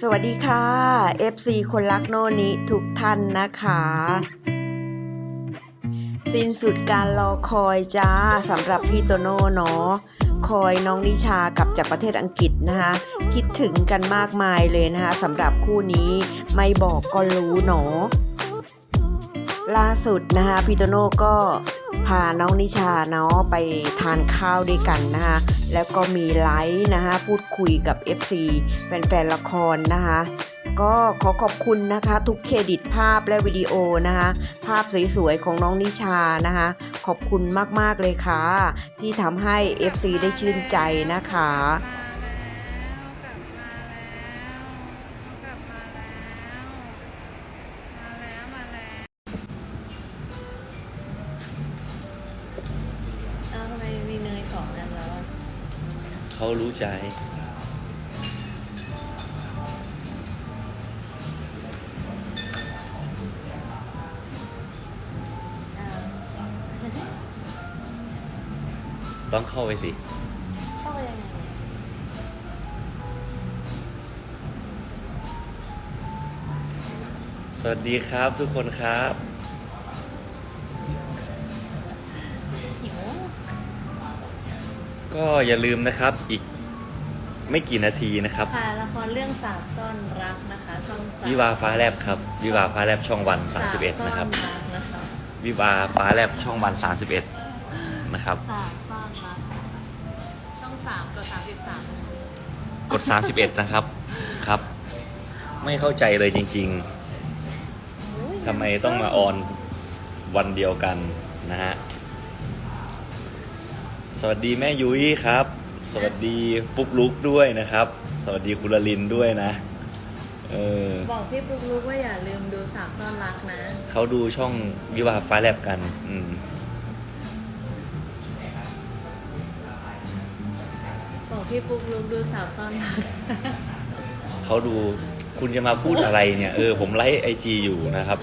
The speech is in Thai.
สวัสดีค่ะ FC คนรักโนนิทุกท่านนะคะ สิ้นสุดการรอคอยจ้าสำหรับพี่โตโน่เนาะคอยน้องนิชากับจากประเทศอังกฤษนะคะคิดถึงกันมากมายเลยนะคะสำหรับคู่นี้ไม่บอกก็รู้เนาะ ล่าสุดนะคะพี่โตโน่ก็พาน้องนิชาเนาะไปทานข้าวด้วยกันนะคะแล้วก็มีไลฟ์นะคะพูดคุยกับ FC แฟนๆละครนะคะก็ขอขอบคุณนะคะทุกเครดิตภาพและวิดีโอนะคะภาพสวยๆของน้องนิชานะคะขอบคุณมากๆเลยค่ะ ที่ทำให้ FC ได้ชื่นใจนะคะ เขารู้ใจอ้าวต้องเข้าไปสิ เข้าไปยังไงสวัสดีครับทุกคนครับ ก็อย่าลืมนะครับอีกไม่กี่นาทีนะครับค่ะละครเรื่องสามซ่อนรักนะคะช่องสมวิวาฟ้าแลบครับวิวาฟ้าแลบช่องวัน31นะครับสามซ่อนรักนะคะวิวาฟ้าแลบช่องวัน31นะครับสามซ่อนรักช่องสามกับสามสิบสามกด31นะครับครับ ไม่เข้าใจเลยจริง ๆทำไมต้องมาออนวันเดียวกันนะฮะ สวัสดีแม่ยุ้ยครับ สวัสดีปุ๊กลุกด้วยนะครับ สวัสดีคุณลลินด้วยนะ เออ บอกพี่ปุ๊กลุกว่าอย่าลืมดูสามซ่อนรักนะ เขาดูช่องวิวาฟ้าแลบกัน อืม บอกพี่ปุ๊กลุกดูสามซ่อนรัก เขาดูคุณจะมาพูดอะไรเนี่ย เออ ผมไลฟ์ไอจีอยู่นะครับ